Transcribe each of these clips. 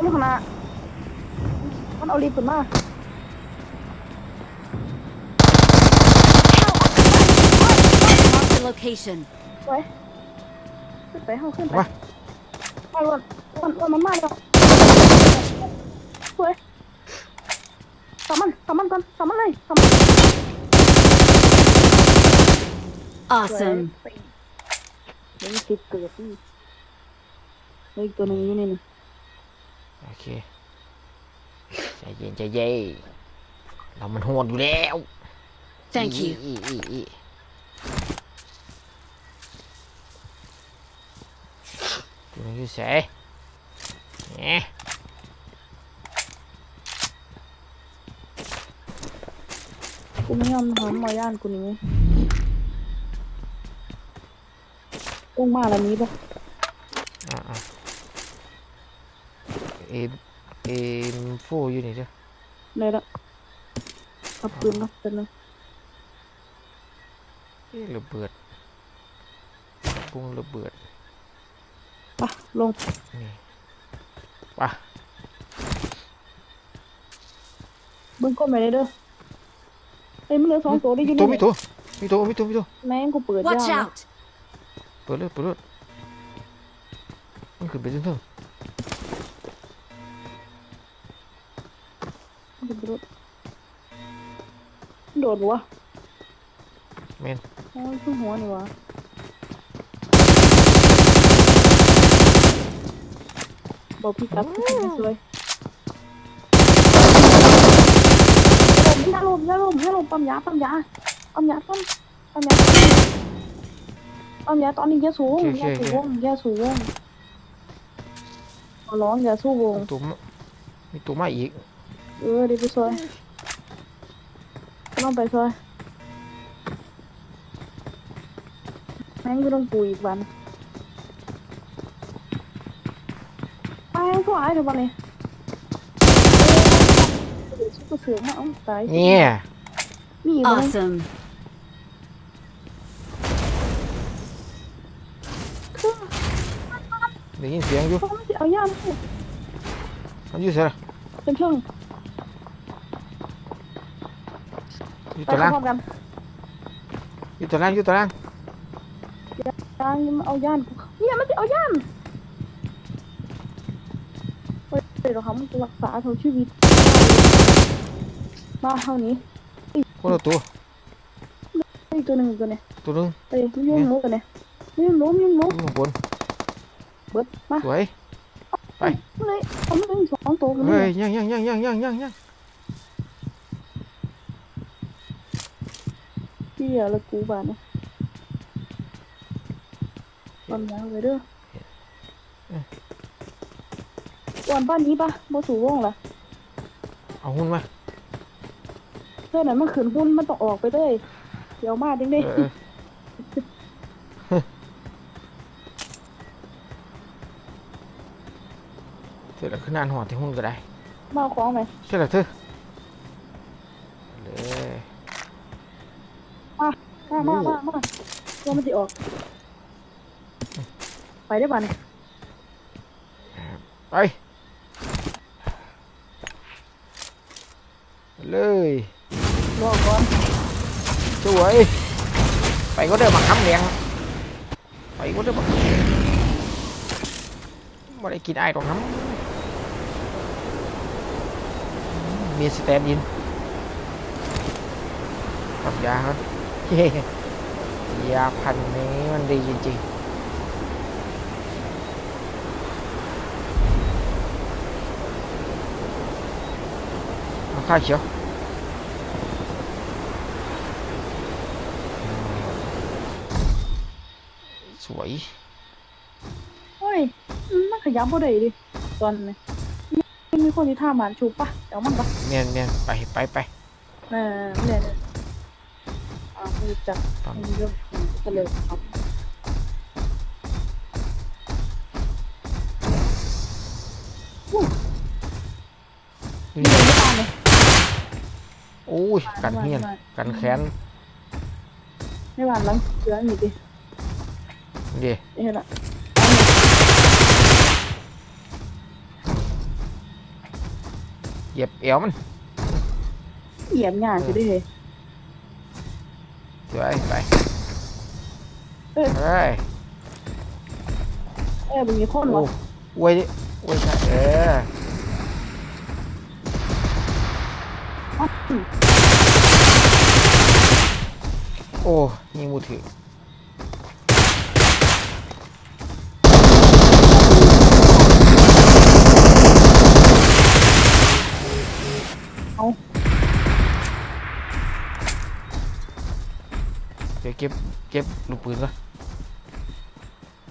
อยู่ข้างหน้ามันเอาลิฟต์ขึ้นมา Marked a location. ไว้ขึ้นไปเข้าขึ้นไปว่าไปวันวันวันมันมาแล้วสวยสามันสามันก่อนสามันเลยสามัน Awesome. เดี๋ยวสิบเกิดนี่เหลืออีกตัวหนึ่งอยู่นี่นะ โอเคใจเย็นใจเย็นเรามันโหดอยู่แล้ว Thank อี you. อีอีอีตัวนี้อยู่เสยเนี่ยกูไม่ยอมทำมาย่านกูนี้กุ้งมาแล้วนี้ปะ อ่าอ่า เอ็มเอ็มโฟอยู่นี่เด้อได้ละเอาปืนมาเป็นเลยเอ๊ะระเบิดปุ้งระเบิดไปลงนี่ป่ะเบิ้งก้มไปเลยเด้อเอ้ยมันเหลือสองตัวได้อยินตัวมีตัวมีตัวมีตัวมีตัวแม่งกูเปิด Watch ยากนะ out. เปิดเลยเปิดเลยมันขึ้นไปจนถึงมั นเป็นรถโดดหัวเมนโอ้ยขึ้นหัวนี่วะบอกพี่กัดพี่กัดสวยอย่าลมอย่าลมอย่าลมปั๊มยาปั๊มยาปั๊มยาปั๊มปั๊มยาปั๊มยาตอนนี้อย่าสูงอย่าสูงอย่าสูงขอร้องอย่าสู้วงมีตัวมามีตัวมาอีก เออเดี๋ยวไปซอยต้องไปซอยแม่งก็ต้องปูอีกวันไปก็ไอ้เดี๋ยววันนี้เดี๋ยวชุดกระเสือมาเอาตายเนี่ย มีอีกวัน Awesome. คือได้ยินเสียงอยู่เขาไม่ได้เอาย่ามให้มันอยู่เสียละเป็นเครื่อง อยู่ไปตารางพร้อมกันอยู่ตารางอยู่ตารางย่างมันเอาย่านเนี่ยมันจะเอาย่านเฮ้ยเดี๋ยวเขามันจะรักษาเท่าชีวิตมาเท่านี้คนละตัวอีกตัวหนึ่งอีกตัวเนี่ยตัวหนึงเอ้ยมันยุ่งหมูกันเนี่ยมันยุ่งหมูมันยุ่งหมูอยู่ข้างบนเบิดมาสวย ไป มันเลยเอามันเป็นสองตัวกันเลเฮ้ยยยังยังยังยังยังยังยัง พี่อย่าละกูบ้านเนี่ยความยาวไปเด้อวันบ้านนี้ปะบ่สู่วงล่ะ เอาหุ้นมาเพื่อนนั้นมันขืนหุ้นมันต้องออกไปเลยเดี๋ยวมาดึงเอดิอเออเสร็จแล้วขึ้นนานหอดที่หุ้นก็ได้ มาเอาของไหมใช่เหรอเธอเลย มามามามาเดี๋ยวมันจะออก ไปได้ป่ะเนี่ยไป เลยรอก่อนสวย ไปก็เดินมาค้ำแดงไปก็เดินมาไม่ได้กินไอ้ตรงนั้นมีสแตนด์อินกับยาครับเยาพันนี้มันดีจริงๆเอาข้าเขียวสวยเฮ้ย มันขยับบ่ได้ดิตอนนี้มีคนที่ท่าหมานชูปะเดี๋ยวมันปะเนียนเนียนไปไปไปเออเนี่ยเนี่ย อ่าไม่รู้จักปั๊มไม่รู้เฉลยครับนี่นี่ไม่ตามเลยโอ้ยกันเฮียนกันแขนไม่หวานหลังเสือนี่ดิเดีเห็นละเหยียบเอวมันเหยียบงานสิได้เลย สวยไปเอ้ยเฮ้ยเอ้ยมันมีคนโอ้วะอวยดิอวยใช่เออโอ้ยิงมือถือ เดี๋ยวเก็บ เก็บลูกปืนก่อน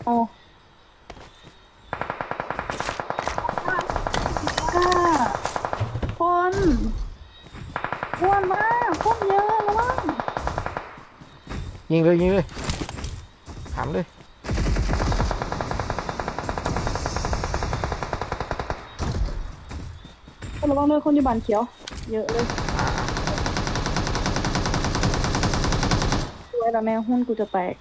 เอาอ่าคนอ้วนมากคนเยอะระวังยิงเลยยิงเลยถามเลยระวังเลยคนอยู่บ้านเขียว เยอะเลย วยแล้วแม่หุ้นกูจะแตก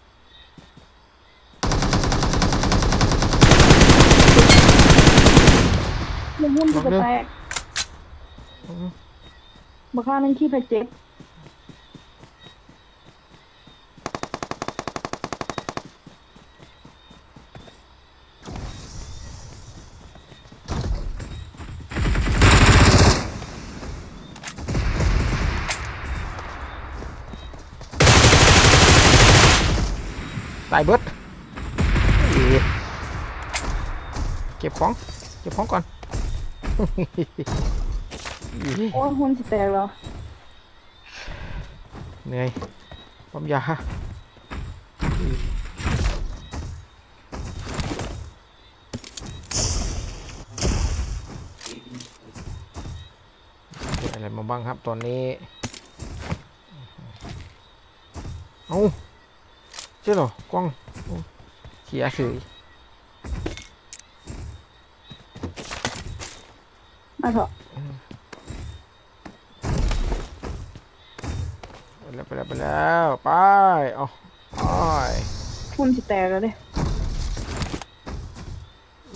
หุ้นกูจะแตกบักค่านั่งขี้ไปเจ็บายเบิดเอ๊ะเก็บของ เก็บของก่อน โอ้ยหุ้นสิแตกแล้วเหนื่อยปั๊มยาเกิดอะไรมาบ้างครับตอนนี้ เอา เจ้าเหรอกล้องโอ้เขียเฉยมาเถอะไปแล้วไปแล้วไปแล้วไปเอาไปหุ้นสิแตกแล้วเด้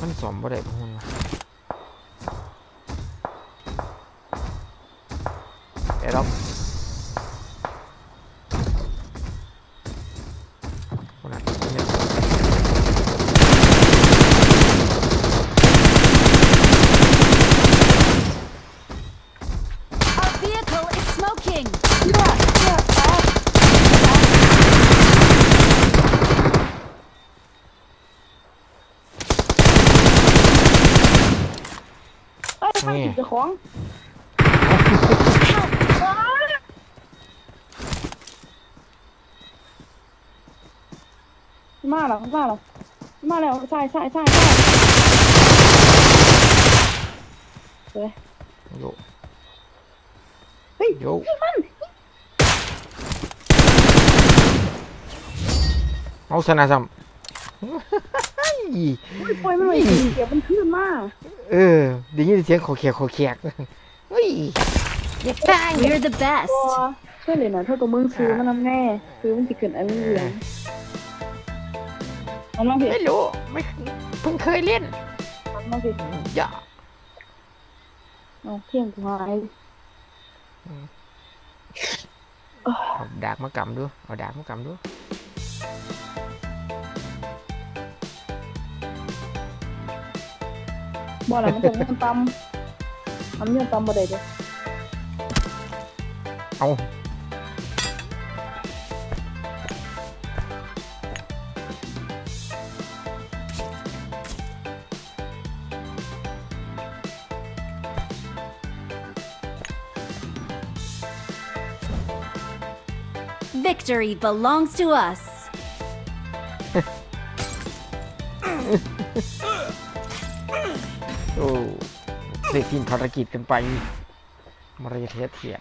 มันสอมบ่ได้พวกมันวะเอ็ดอกคนนั้นเนี่ย Our vehicle is smoking. เชื่อเชื่อแตก เอ้ยข้างจิตเจ้าของมาแล้วมาแล้วมาแล้วใช่ใช่ใช่ใช่เฮ้ยโยเฮ้ยโยมันเอาชนะซ้ำปล่อยมันไว้ดีเดี๋ยวมันขึ้นมา เออได้ยินเสียงขอแขกขอแขกเฮ้ยเย็ดได้ We're the best. ตัวช่วยเลยนะถ้าตัวมึงซื้อมันทำแง่ซื้อมันจะเกิดอะไรเหลืองมันมาสิไม่รู้ไม่เพิ่งเคยเล่นมันมาสิอย่าเอาเที่ยงกูหายเอาดากมากำดูเอาดากมากำดู บ่อะไรมันจะมันตำมันยังตำบ่ได้เด้อเอา Victory belongs to us. โอ้เสร็จสิ้นภารกิจกันไปมารยาทเทียด